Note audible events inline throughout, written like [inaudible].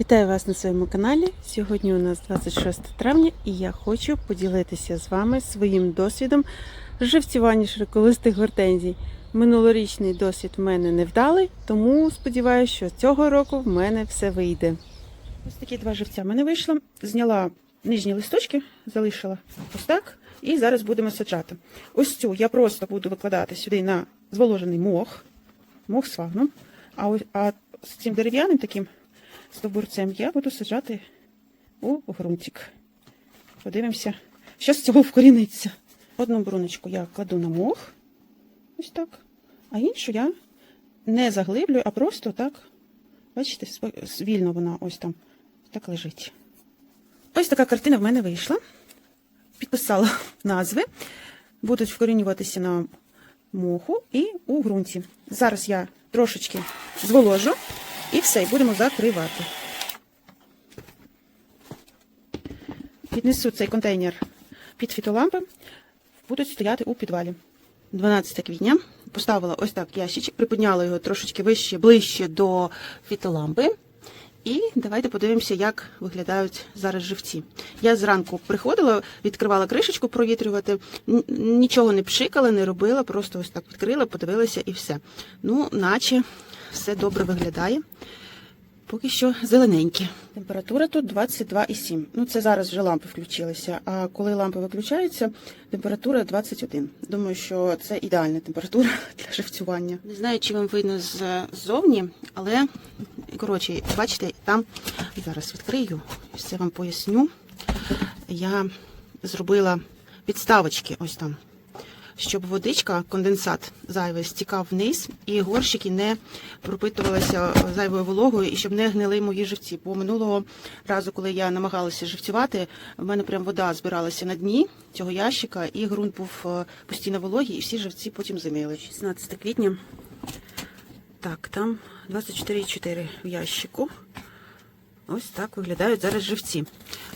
Вітаю вас на своєму каналі. Сьогодні у нас 26 травня і я хочу поділитися з вами своїм досвідом живцювання широколистих гортензій. Минулорічний досвід в мене не вдалий, тому сподіваюся, що цього року в мене все вийде. Ось такі два живця в мене вийшло. Зняла нижні листочки, залишила ось так. І зараз будемо саджати. Ось цю я просто буду викладати сюди на зволожений мох, мох свагном. А ось а з цим дерев'яним таким стовбурцем я буду саджати у ґрунтик. Подивимося, що з цього вкоріниться. Одну бруночку я кладу на мох, ось так, а іншу я не заглиблюю, а просто так, бачите, вільно вона ось там так лежить. Ось така картина в мене вийшла. Підписала назви. Будуть вкорінюватися на моху і у ґрунті. Зараз я трошечки зволожу і все, і будемо закривати. Піднесу цей контейнер під фітолампи, будуть стояти у підвалі. 12 квітня поставила ось так ящичок, приподняла його трошечки вище, ближче до фітолампи. І давайте подивимося, як виглядають зараз живці. Я зранку приходила, відкривала кришечку провітрювати, нічого не пшикала, не робила, просто ось так відкрила, подивилася і все. Ну, наче все добре виглядає. Поки що зелененькі. Температура тут 22,7. Ну, це зараз вже лампи включилися. А коли лампи виключаються, температура 21. Думаю, що це ідеальна температура [laughs] для живцювання. Не знаю, чи вам видно ззовні, але коротше, бачите, там зараз відкрию, все вам поясню. Я зробила підставочки ось там щоб водичка, конденсат зайвий стікав вниз, і горщики не пропитувалися зайвою вологою, і щоб не гнили мої живці. Бо минулого разу, коли я намагалася живцювати, в мене прям вода збиралася на дні цього ящика, і ґрунт був е, постійно вологий, і всі живці потім зимили. 16 квітня. Так, там 24,4 в ящику. Ось так виглядають зараз живці.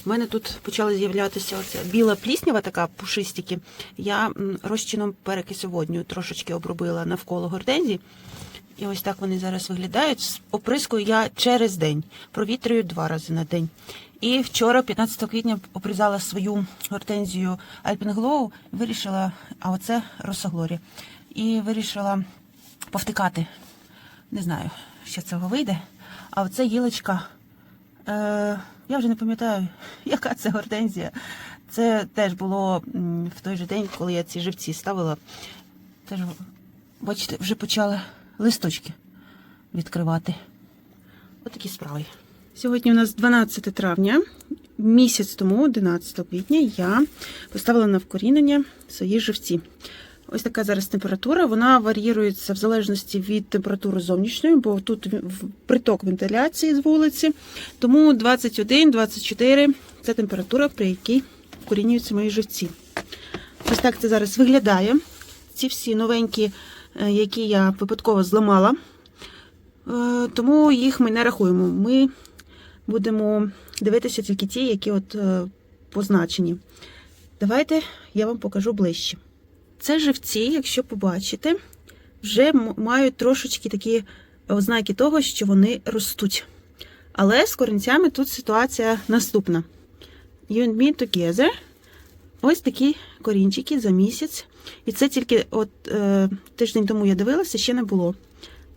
У мене тут почала з'являтися оця біла пліснява, така пушистики. Я розчином перекису водню трошечки обробила навколо гортензії. І ось так вони зараз виглядають. Оприскую я через день, провітрюю два рази на день. І вчора, 15 квітня, обрізала свою гортензію Glow, вирішила, а оце Росоглорі. І вирішила повтикати. Не знаю, що цього вийде. А оце гілочка. Е, я вже не пам'ятаю, [laughs] яка це гортензія. Це теж було в той же день, коли я ці живці ставила. Теж, бачите, вже почали листочки відкривати. Отакі справи. Сьогодні у нас 12 травня. Місяць тому, 11 квітня, я поставила на вкорінення свої живці. Ось така зараз температура. Вона варіюється в залежності від температури зовнішньої, бо тут приток вентиляції з вулиці. Тому 21-24 це температура, при якій вкорінюються мої живці. Ось так це зараз виглядає. Ці всі новенькі, е, які я випадково зламала, Е, тому їх ми не рахуємо. Ми будемо дивитися тільки ті, які от е, позначені. Давайте я вам покажу ближче. Це живці, якщо побачите, вже мають трошечки такі ознаки того, що вони ростуть. Але з корінцями тут ситуація наступна. You and me together. Ось такі корінчики за місяць. І це тільки от е, тиждень тому я дивилася, ще не було.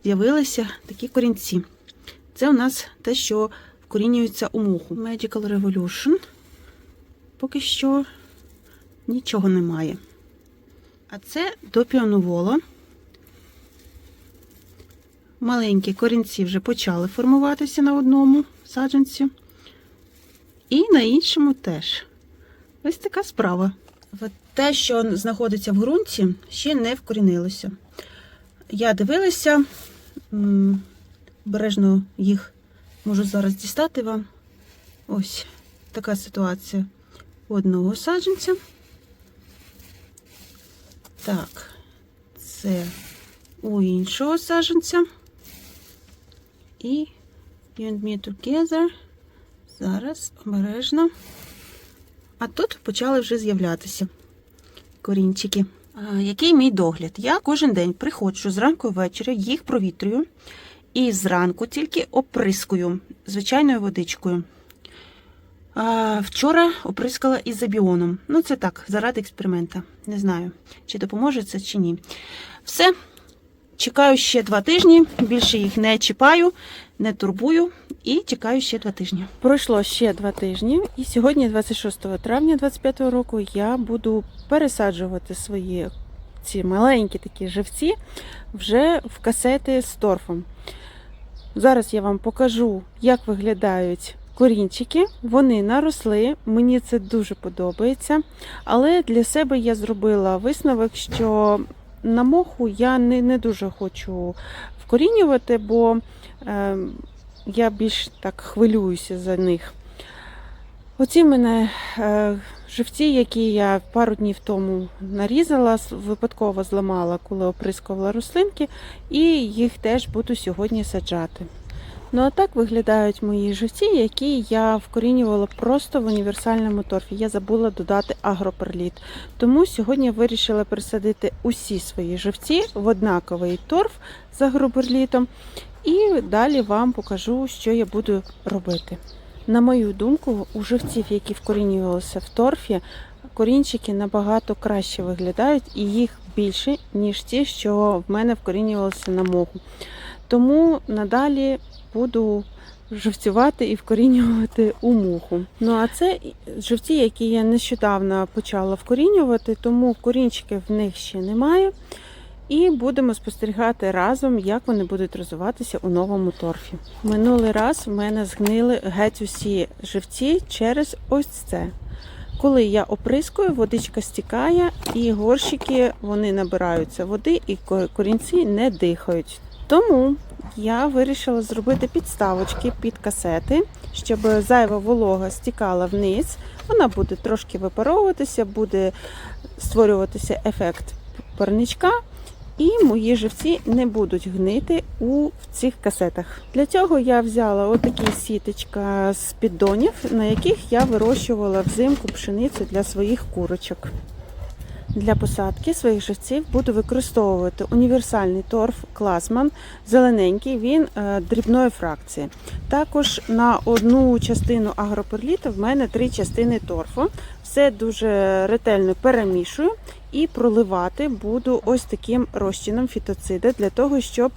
З'явилися такі корінці. Це у нас те, що вкорінюється у муху. Magical Revolution. Поки що нічого немає. А це допіонуволо. Маленькі корінці вже почали формуватися на одному саджанці. І на іншому теж. Ось така справа. Те, що знаходиться в ґрунті, ще не вкорінилося. Я дивилася, м, обережно їх можу зараз дістати вам. Ось така ситуація одного саджанця. Так, це у іншого саджанця. І you and me together. Зараз обережно. А тут почали вже з'являтися корінчики. Який мій догляд? Я кожен день приходжу зранку і ввечері, їх провітрюю І зранку тільки оприскую звичайною водичкою. Вчора оприскала ізобіоном. Ну, це так, заради експеримента. Не знаю, чи допоможе це, чи ні. Все. Чекаю ще два тижні, більше їх не чіпаю, не турбую і чекаю ще два тижні. Пройшло ще два тижні, і сьогодні, 26 травня 2025 року, я буду пересаджувати свої ці маленькі такі живці вже в касети з торфом. Зараз я вам покажу, як виглядають корінчики. Вони наросли, мені це дуже подобається. Але для себе я зробила висновок, що на моху я не, не дуже хочу вкорінювати, бо е, я більш так хвилююся за них. Оці в мене е, живці, які я пару днів тому нарізала, випадково зламала, коли оприскувала рослинки, і їх теж буду сьогодні саджати. Ну а так виглядають мої живці, які я вкорінювала просто в універсальному торфі. Я забула додати агроперліт. Тому сьогодні вирішила пересадити усі свої живці в однаковий торф з агроперлітом. І далі вам покажу, що я буду робити. На мою думку, у живців, які вкорінювалися в торфі, корінчики набагато краще виглядають і їх більше, ніж ті, що в мене вкорінювалися на моху. Тому надалі буду живцювати і вкорінювати у муху. Ну а це живці, які я нещодавно почала вкорінювати, тому корінчиків в них ще немає. І будемо спостерігати разом, як вони будуть розвиватися у новому торфі. Минулий раз в мене згнили геть усі живці через ось це. Коли я оприскую, водичка стікає, і горщики вони набираються води, і корінці не дихають. Тому я вирішила зробити підставочки під касети, щоб зайва волога стікала вниз. Вона буде трошки випаровуватися, буде створюватися ефект парничка. І мої живці не будуть гнити у цих касетах. Для цього я взяла отакі сіточка з піддонів, на яких я вирощувала взимку пшеницю для своїх курочок. Для посадки своїх живців буду використовувати універсальний торф Класман, зелененький, він е, дрібної фракції. Також на одну частину агроперліта в мене три частини торфу. Все дуже ретельно перемішую і проливати буду ось таким розчином фітоцида для того, щоб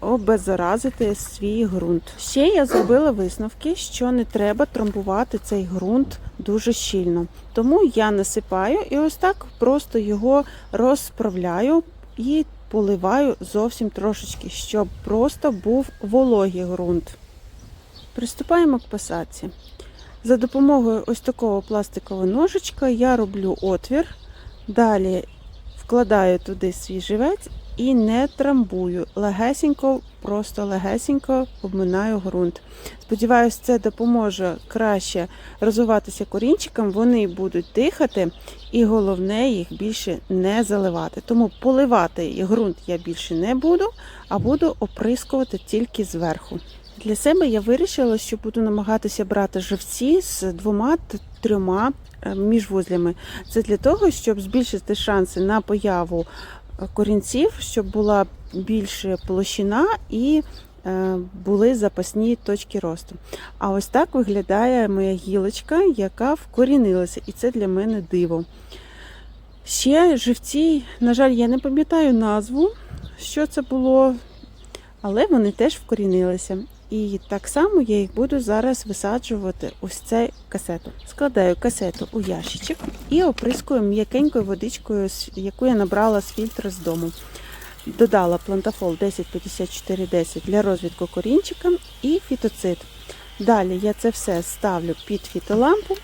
обеззаразити свій ґрунт. Ще я зробила висновки, що не треба трамбувати цей ґрунт дуже щільно. Тому я насипаю і ось так просто його розправляю і поливаю зовсім трошечки, щоб просто був вологий ґрунт. Приступаємо к посадці. За допомогою ось такого пластикового ножичка я роблю отвір, далі вкладаю туди свій живець і не трамбую. Легесенько, просто легесенько обминаю ґрунт. Сподіваюсь, це допоможе краще розвиватися корінчикам, вони будуть дихати, і головне їх більше не заливати. Тому поливати ґрунт я більше не буду, а буду оприскувати тільки зверху. Для себе я вирішила, що буду намагатися брати живці з двома трьома е, міжвузлями. Це для того, щоб збільшити шанси на появу корінців, щоб була більша площина і е, були запасні точки росту. А ось так виглядає моя гілочка, яка вкорінилася, і це для мене диво. Ще живці, на жаль, я не пам'ятаю назву, що це було, але вони теж вкорінилися. І так само я їх буду зараз висаджувати ось цей касету. Складаю касету у ящичок і оприскую м'якенькою водичкою, яку я набрала з фільтра з дому. Додала плантафол 105410 для розвідку корінчика і фітоцид. Далі я це все ставлю під фітолампу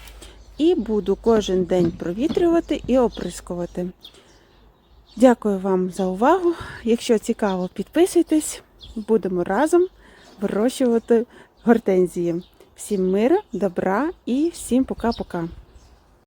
і буду кожен день провітрювати і оприскувати. Дякую вам за увагу. Якщо цікаво, підписуйтесь. Будемо разом вирощувати гортензії. Всім мира, добра і всім пока-пока.